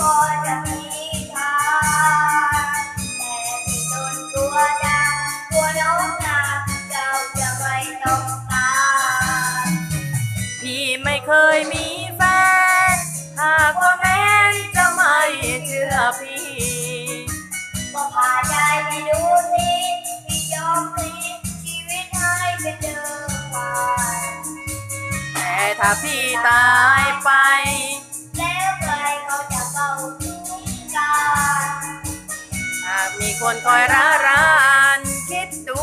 ก็จะมีทางแต่ที่ตนกลัวดังกลัวน้นักเจ้าจะไม่ต้องการพี่ไม่เคยมีแฟน หากว่าแม่จะไม่เชื่อพี่ก็พาใจไปดูสิพี่ยอมพลิกชีวิตให้เป็นเดิมพันแต่ถ้าพี่ตายไปากมีคนคอยร้ารานคิดดู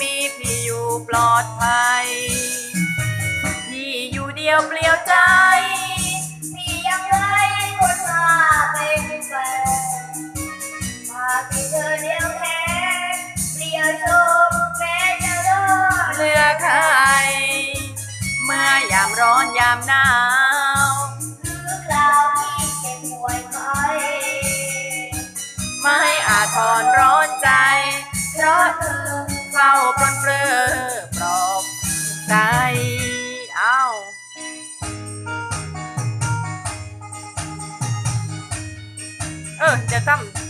มีพี่อยู่ปลอดภัย พี่อยู่เดียวเปลี่ยวใจ พี่ยังไรคนมาเป็นแฟนมาที่เธอเดียวแท้เดียวชมแม้จะรอดเลือใครเมื่อยามร้อนยามหนาว อนร้อนใจ เพราะเธอเฝ้าปลนเปลือปลอบใจเอ้าเออจะทำมั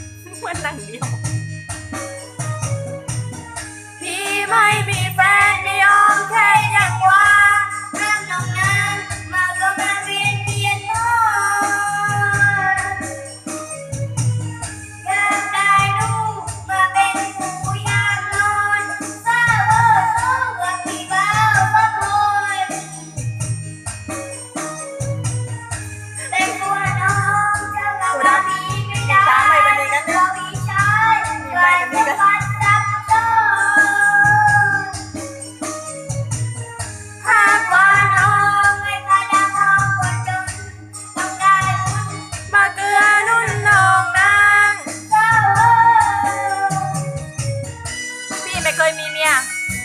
ไม่เคยมีเมีย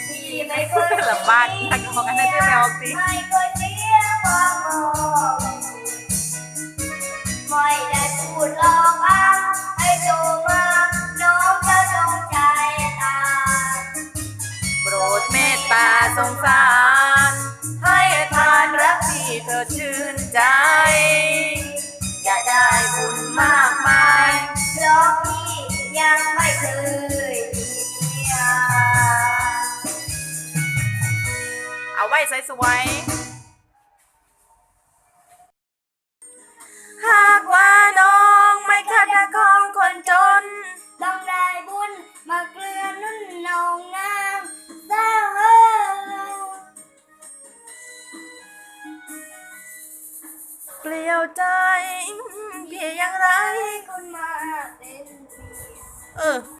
ที่ไม่เคยลำบากทักบอกกันนะที่ไม่ออกสิไม่เคยเสียความมองไม่ได้พูดหลอกอ้างให้โจมาน้องจะจงใจตายโปรดเมตตาสงสาร ให้ทานรักที่เธอชื่นใจอย่าได้บุญมาก เอาไว้สวยหากว่าน้องไม่คัดของคนจน ต้องได้บุญมาเกลือนุ่นนองน้ำเศร้าเออเปลี่ยวใจเพียงไรคนมาเป็นเออ